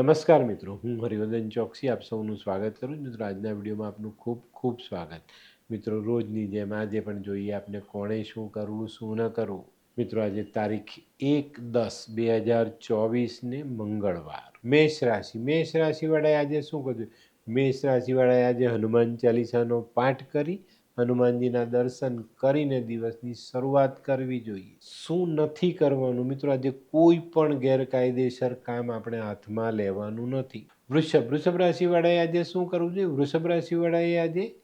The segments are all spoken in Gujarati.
નમસ્કાર મિત્રો, હું હરિવર્ધન ચોકસી, આપ સૌનું સ્વાગત કરું છું. મિત્રો, આજના વિડીયોમાં આપનું ખૂબ ખૂબ સ્વાગત. મિત્રો, રોજની જેમ આજે પણ જોઈએ આપને કોણે શું કરવું, શું ન કરવું. મિત્રો, આજે તારીખ એક દસ બે હજાર ચોવીસને મંગળવાર. મેષ રાશિ. મેષ રાશિવાળાએ આજે શું કર્યું? મેષ રાશિવાળાએ આજે હનુમાન ચાલીસાનો પાઠ કરી હનુમાનજીના દર્શન કરીને દિવસની શરૂઆત કરવી જોઈએ. શું નથી કરવાનું? મિત્રો, આજે કોઈ પણ ગેરકાયદેસર કામ આપણે હાથમાં લેવાનું નથી. વૃષભ વૃષભ રાશિવાળાએ આજે શું કરવું જોઈએ? વૃષભ રાશિવાળાએ આજે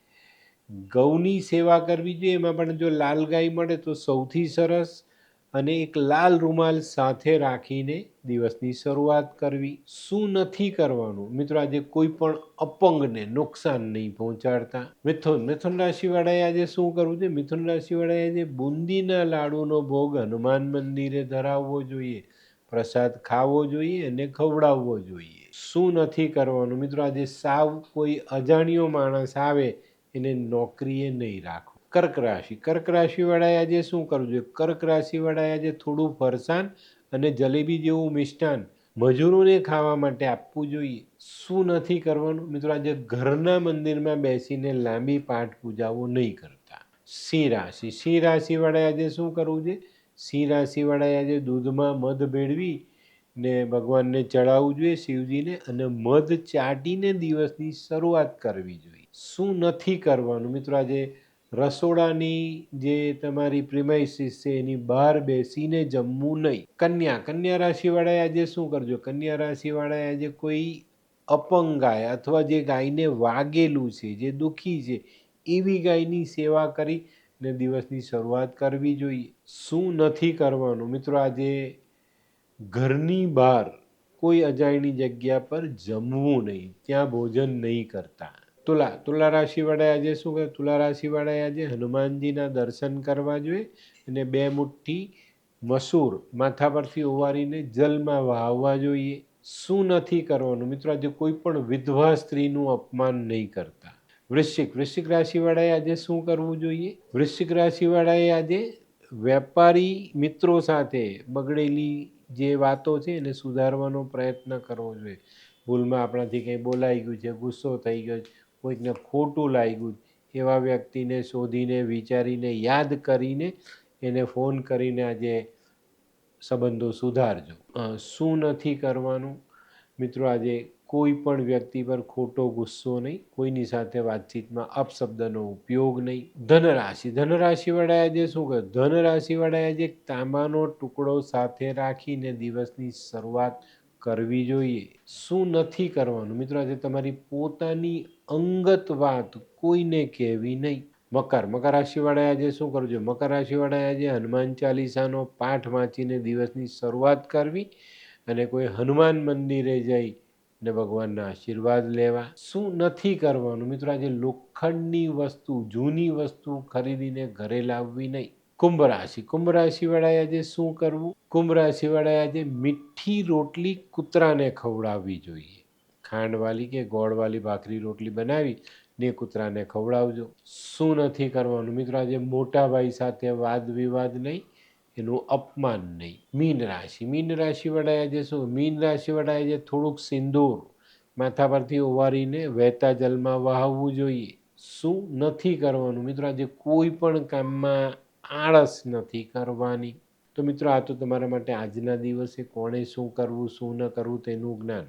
ગૌની સેવા કરવી જોઈએ. એમાં પણ જો લાલ ગાય મળે તો સૌથી સરસ અને એક લાલ રૂમાલ સાથે રાખીને દિવસની શરૂઆત કરવી. શું નથી કરવાનું? મિત્રો, આજે કોઈ પણ અપંગને નુકસાન નહીં પહોંચાડતા. મિથુન મિથુન રાશિવાળાએ આજે શું કરવું છે? મિથુન રાશિવાળાએ આજે બુંદીના લાડુનો ભોગ હનુમાન મંદિરે ધરાવવો જોઈએ, પ્રસાદ ખાવો જોઈએ અને ખવડાવવો જોઈએ. શું નથી કરવાનું? મિત્રો, આજે સાવ કોઈ અજાણ્યો માણસ આવે, એને નોકરીએ નહીં રાખો કર્ક રાશિ. કર્ક રાશિવાળાએ આજે શું કરવું જોઈએ? કર્ક રાશિવાળાએ આજે થોડું ફરસાણ અને જલેબી જેવું મિષ્ટાન મજૂરોને ખાવા માટે આપવું જોઈએ. શું નથી કરવાનું? મિત્રો, આજે ઘરના મંદિરમાં બેસીને લાંબી પાઠ પૂજાઓ નહીં કરતા. સિંહ રાશિ. સિંહ રાશિવાળાએ આજે શું કરવું છે સિંહ રાશિવાળાએ આજે દૂધમાં મધ ભેળવી ને ભગવાનને ચડાવવું જોઈએ શિવજીને અને મધ ચાટીને દિવસની શરૂઆત કરવી જોઈએ. શું નથી કરવાનું? મિત્રો, આજે રસોડાની જે તમારી પ્રિમાઇસીસ છે, એની બહાર બેસીને જમવું નહીં. કન્યા કન્યા રાશિવાળાએ આજે શું કરજો? કન્યા રાશિવાળાએ આજે કોઈ અપંગ ગાય અથવા જે ગાયને વાગેલું છે, જે દુઃખી છે, એવી ગાયની સેવા કરી ને દિવસની શરૂઆત કરવી જોઈએ. શું નથી કરવાનું? મિત્રો, આજે ઘરની બહાર કોઈ અજાણી જગ્યા પર જમવું નહીં. ત્યાં ભોજન નહીં કરતા. તુલા તુલા રાશિવાળાએ આજે શું કરે તુલા રાશિવાળાએ આજે હનુમાનજીના દર્શન કરવા જોઈએ અને બે મુઠ્ઠી મસૂર માથા પરથી ઓવારીને જલમાં વહાવવા જોઈએ. શું નથી કરવાનું? મિત્રો, આજે કોઈ પણ વિધવા સ્ત્રીનું અપમાન નહીં કરતા. વૃશ્ચિક વૃશ્ચિક રાશિવાળાએ આજે શું કરવું જોઈએ? વૃશ્ચિક રાશિવાળાએ આજે વેપારી મિત્રો સાથે બગડેલી જે વાતો છે એને સુધારવાનો પ્રયત્ન કરવો જોઈએ. ભૂલમાં આપણાથી કંઈ બોલાઈ ગયું છે, ગુસ્સો થઈ ગયો છે કોઈકને ખોટું લાગ્યું, એવા વ્યક્તિને શોધીને, વિચારીને, યાદ કરીને એને ફોન કરીને આજે સંબંધો સુધારજો. શું નથી કરવાનું? મિત્રો, આજે કોઈ પણ વ્યક્તિ પર ખોટો ગુસ્સો નહીં, કોઈની સાથે વાતચીતમાં અપશબ્દનો ઉપયોગ નહીં. ધનરાશિ, ધનરાશિવાળાએ આજે શું કહ્યું ધનરાશિવાળાએ આજે તાંબાનો ટુકડો સાથે રાખીને દિવસની શરૂઆત કરવી જોઈએ. શું નથી કરવાનું? મિત્રો, આજે તમારી પોતાની અંગત વાત કોઈને કહેવી નહીં. મકર મકર રાશિવાળાએ આજે શું કરવું જોઈએ મકર રાશિવાળાએ આજે હનુમાન ચાલીસાનો પાઠ વાંચીને દિવસની શરૂઆત કરવી અને કોઈ હનુમાન મંદિરે જઈ ને ભગવાનના આશીર્વાદ લેવા, શું નથી કરવાનું? મિત્રો, આજે લોખંડની વસ્તુ, જૂની વસ્તુ ખરીદીને ઘરે લાવવી નહીં. કુંભ રાશિ, કુંભ રાશિવાળાએ આજે શું કરવું? કુંભ રાશિવાળાએ આજે મીઠી રોટલી કૂતરાને ખવડાવવી જોઈએ. ખાંડવાળી કે ગોળવાળી ભાખરી રોટલી બનાવી, ને કૂતરાને ખવડાવજો. શું નથી કરવાનું મિત્રો? આજે મોટા ભાઈ સાથે વાદ વિવાદ નહીં, એનું અપમાન નહીં. મીન રાશિ. મીન રાશિવાળાએ આજે શું? મીન રાશિવાળાએ આજે થોડુંક સિંદૂર માથા પરથી ઉવારીને વહેતા જલમાં વહાવવું જોઈએ. શું નથી કરવાનું મિત્રો? આજે કોઈ પણ કામમાં આળસ નથી કરવાની. તો મિત્રો, આ તો તમારા માટે આજના દિવસે કોણે શું કરવું, શું ન કરવું તેનું જ્ઞાન.